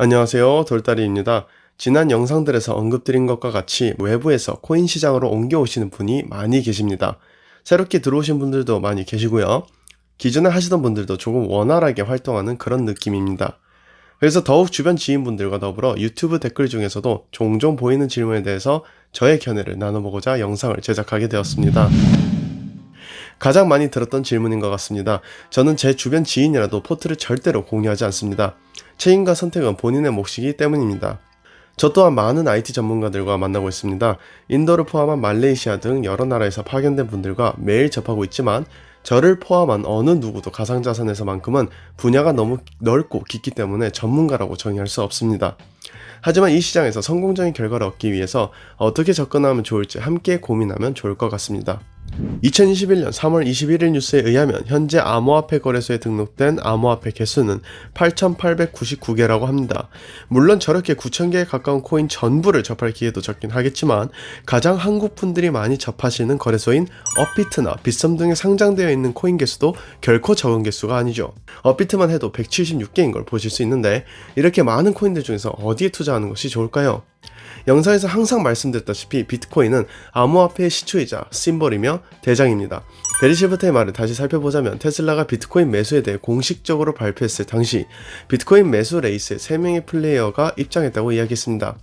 안녕하세요. 돌다리입니다. 지난 영상들에서 언급드린 것과 같이 외부에서 코인 시장으로 옮겨오시는 분이 많이 계십니다. 새롭게 들어오신 분들도 많이 계시고요. 기존에 하시던 분들도 조금 원활하게 활동하는 그런 느낌입니다. 그래서 더욱 주변 지인분들과 더불어 유튜브 댓글 중에서도 종종 보이는 질문에 대해서 저의 견해를 나눠보고자 영상을 제작하게 되었습니다. 가장 많이 들었던 질문인 것 같습니다. 저는 제 주변 지인이라도 포트를 절대로 공유하지 않습니다. 책임과 선택은 본인의 몫이기 때문입니다. 저 또한 많은 IT 전문가들과 만나고 있습니다. 인도를 포함한 말레이시아 등 여러 나라에서 파견된 분들과 매일 접하고 있지만 저를 포함한 어느 누구도 가상자산에서만큼은 분야가 너무 넓고 깊기 때문에 전문가라고 정의할 수 없습니다. 하지만 이 시장에서 성공적인 결과를 얻기 위해서 어떻게 접근하면 좋을지 함께 고민하면 좋을 것 같습니다. 2021년 3월 21일 뉴스에 의하면 현재 암호화폐 거래소에 등록된 암호화폐 개수는 8,899개라고 합니다. 물론 저렇게 9,000개에 가까운 코인 전부를 접할 기회도 적긴 하겠지만 가장 한국 분들이 많이 접하시는 거래소인 업비트나 빗썸 등에 상장되어 있는 코인 개수도 결코 적은 개수가 아니죠. 업비트만 해도 176개인 걸 보실 수 있는데 이렇게 많은 코인들 중에서 어디에 투자하는 것이 좋을까요? 영상에서 항상 말씀드렸다시피 비트코인은 암호화폐의 시초이자 심벌이며 대장입니다. 베리 시버트의 말을 다시 살펴보자면 테슬라가 비트코인 매수에 대해 공식적으로 발표했을 당시 비트코인 매수 레이스에 3명의 플레이어가 입장했다고 이야기했습니다.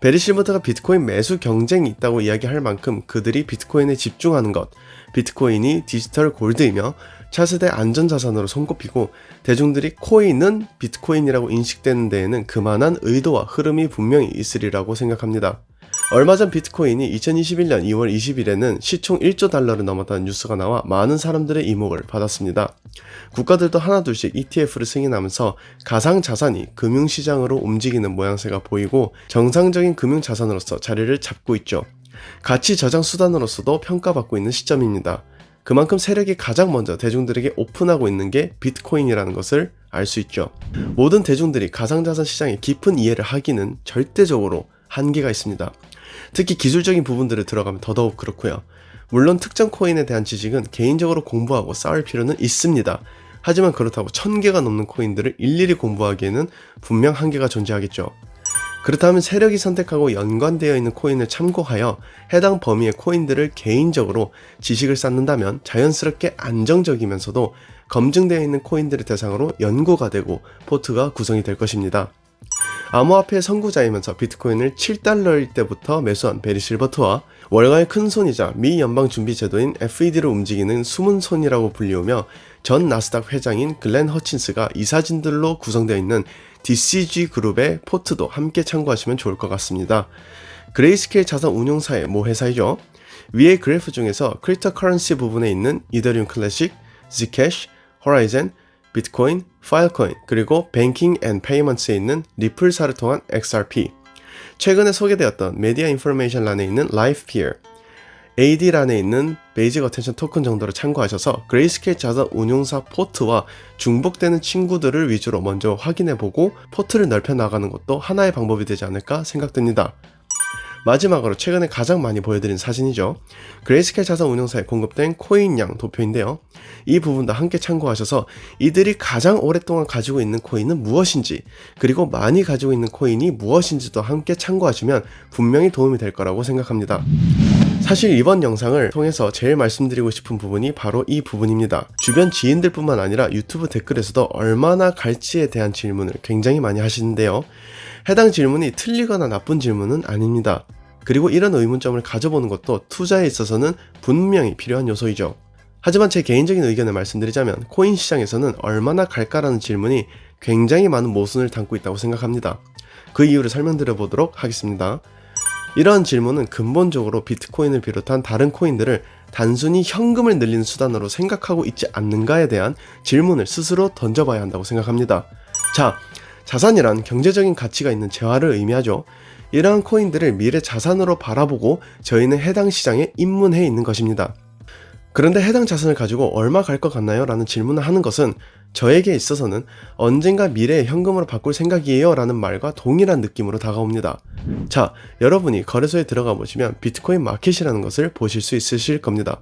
베리 실버트가 비트코인 매수 경쟁이 있다고 이야기할 만큼 그들이 비트코인에 집중하는 것, 비트코인이 디지털 골드이며 차세대 안전자산으로 손꼽히고 대중들이 코인은 비트코인이라고 인식되는 데에는 그만한 의도와 흐름이 분명히 있으리라고 생각합니다. 얼마 전 비트코인이 2021년 2월 20일에는 시총 1조 달러를 넘었다는 뉴스가 나와 많은 사람들의 이목을 받았습니다. 국가들도 하나둘씩 ETF를 승인하면서 가상 자산이 금융시장으로 움직이는 모양새가 보이고 정상적인 금융 자산으로서 자리를 잡고 있죠. 가치 저장 수단으로서도 평가받고 있는 시점입니다. 그만큼 세력이 가장 먼저 대중들에게 오픈하고 있는 게 비트코인이라는 것을 알 수 있죠. 모든 대중들이 가상자산 시장의 깊은 이해를 하기는 절대적으로 한계가 있습니다. 특히 기술적인 부분들을 들어가면 더더욱 그렇고요. 물론 특정 코인에 대한 지식은 개인적으로 공부하고 쌓을 필요는 있습니다. 하지만 그렇다고 천 개가 넘는 코인들을 일일이 공부하기에는 분명 한계가 존재하겠죠. 그렇다면 세력이 선택하고 연관되어 있는 코인을 참고하여 해당 범위의 코인들을 개인적으로 지식을 쌓는다면 자연스럽게 안정적이면서도 검증되어 있는 코인들을 대상으로 연구가 되고 포트가 구성이 될 것입니다. 암호화폐 선구자이면서 비트코인을 7달러일 때부터 매수한 베리 실버트와 월가의 큰 손이자 미 연방준비제도인 FED를 움직이는 숨은 손이라고 불리우며 전 나스닥 회장인 글렌 허친스가 이 사진들로 구성되어 있는 DCG 그룹의 포트도 함께 참고하시면 좋을 것 같습니다. 그레이스케일 자산 운용사의 모 회사이죠. 위의 그래프 중에서 크리터 커런시 부분에 있는 이더리움 클래식, Zcash, 호라이젠, 비트코인, 파일코인, 그리고 뱅킹 앤 페이먼트에 있는 리플사를 통한 XRP, 최근에 소개되었던 메디아 인포메이션 란에 있는 라이프피어, AD란에 있는 베이직 어텐션 토큰 정도를 참고하셔서 그레이스케일 자산 운용사 포트와 중복되는 친구들을 위주로 먼저 확인해보고 포트를 넓혀 나가는 것도 하나의 방법이 되지 않을까 생각됩니다. 마지막으로 최근에 가장 많이 보여드린 사진이죠. 그레이스케일 자산 운용사에 공급된 코인양 도표인데요. 이 부분도 함께 참고하셔서 이들이 가장 오랫동안 가지고 있는 코인은 무엇인지 그리고 많이 가지고 있는 코인이 무엇인지도 함께 참고하시면 분명히 도움이 될 거라고 생각합니다. 사실 이번 영상을 통해서 제일 말씀드리고 싶은 부분이 바로 이 부분입니다. 주변 지인들 뿐만 아니라 유튜브 댓글에서도 얼마나 갈지에 대한 질문을 굉장히 많이 하시는데요. 해당 질문이 틀리거나 나쁜 질문은 아닙니다. 그리고 이런 의문점을 가져보는 것도 투자에 있어서는 분명히 필요한 요소이죠. 하지만 제 개인적인 의견을 말씀드리자면 코인 시장에서는 얼마나 갈까라는 질문이 굉장히 많은 모순을 담고 있다고 생각합니다. 그 이유를 설명드려 보도록 하겠습니다. 이러한 질문은 근본적으로 비트코인을 비롯한 다른 코인들을 단순히 현금을 늘리는 수단으로 생각하고 있지 않는가에 대한 질문을 스스로 던져봐야 한다고 생각합니다. 자, 자산이란 경제적인 가치가 있는 재화를 의미하죠. 이러한 코인들을 미래 자산으로 바라보고 저희는 해당 시장에 입문해 있는 것입니다. 그런데 해당 자산을 가지고 얼마 갈 것 같나요? 라는 질문을 하는 것은 저에게 있어서는 언젠가 미래에 현금으로 바꿀 생각이에요 라는 말과 동일한 느낌으로 다가옵니다. 자, 여러분이 거래소에 들어가 보시면 비트코인 마켓이라는 것을 보실 수 있으실 겁니다.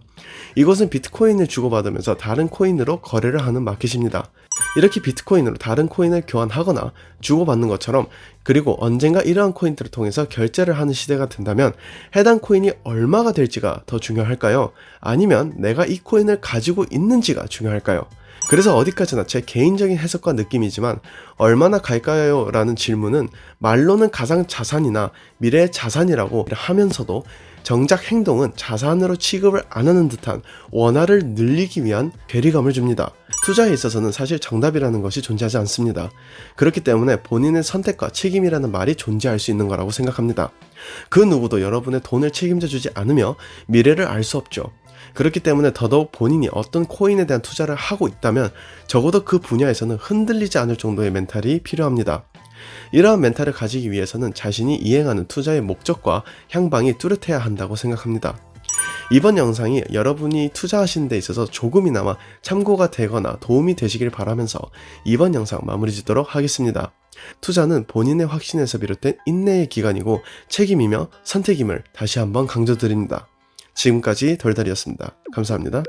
이것은 비트코인을 주고받으면서 다른 코인으로 거래를 하는 마켓입니다. 이렇게 비트코인으로 다른 코인을 교환하거나 주고받는 것처럼 그리고 언젠가 이러한 코인들을 통해서 결제를 하는 시대가 된다면 해당 코인이 얼마가 될지가 더 중요할까요? 아니면 내가 이 코인을 가지고 있는지가 중요할까요? 그래서 어디까지나 제 개인적인 해석과 느낌이지만 얼마나 갈까요? 라는 질문은 말로는 가상 자산이나 미래의 자산이라고 하면서도 정작 행동은 자산으로 취급을 안 하는 듯한 원화를 늘리기 위한 괴리감을 줍니다. 투자에 있어서는 사실 정답이라는 것이 존재하지 않습니다. 그렇기 때문에 본인의 선택과 책임이라는 말이 존재할 수 있는 거라고 생각합니다. 그 누구도 여러분의 돈을 책임져 주지 않으며 미래를 알 수 없죠. 그렇기 때문에 더더욱 본인이 어떤 코인에 대한 투자를 하고 있다면 적어도 그 분야에서는 흔들리지 않을 정도의 멘탈이 필요합니다. 이러한 멘탈을 가지기 위해서는 자신이 이행하는 투자의 목적과 향방이 뚜렷해야 한다고 생각합니다. 이번 영상이 여러분이 투자하시는 데 있어서 조금이나마 참고가 되거나 도움이 되시길 바라면서 이번 영상 마무리 짓도록 하겠습니다. 투자는 본인의 확신에서 비롯된 인내의 기간이고 책임이며 선택임을 다시 한번 강조드립니다. 지금까지 돌달이었습니다. 감사합니다.